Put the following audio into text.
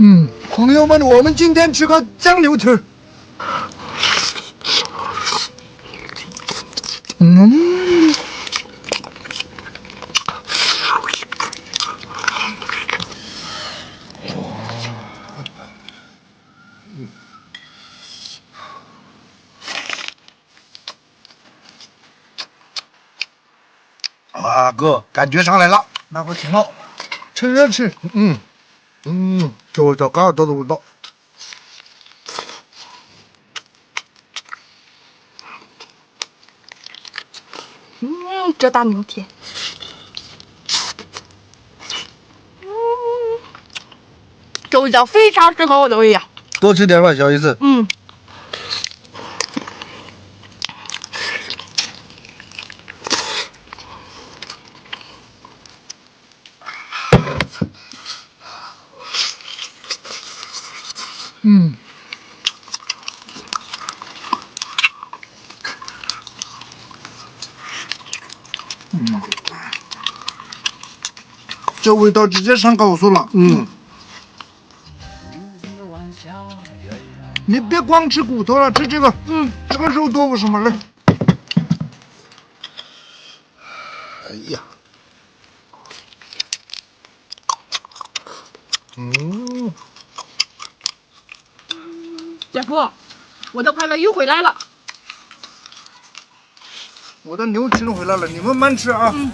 嗯，朋友们，我们今天吃个酱牛蹄。嗯，啊，哥，感觉上来了，那可挺好。趁热吃。嗯嗯，这味道，嘎多的味道。嗯，这大牛蹄，嗯，这味道非常适合我的胃呀。多吃点吧，小姨子。嗯，嗯。这味道直接上高速了。嗯，你别光吃骨头了，吃这个。嗯，这个肉多不什么嘞？哎呀，嗯，姐夫，我的快乐又回来了。我的牛吃回来了，你们慢吃啊。嗯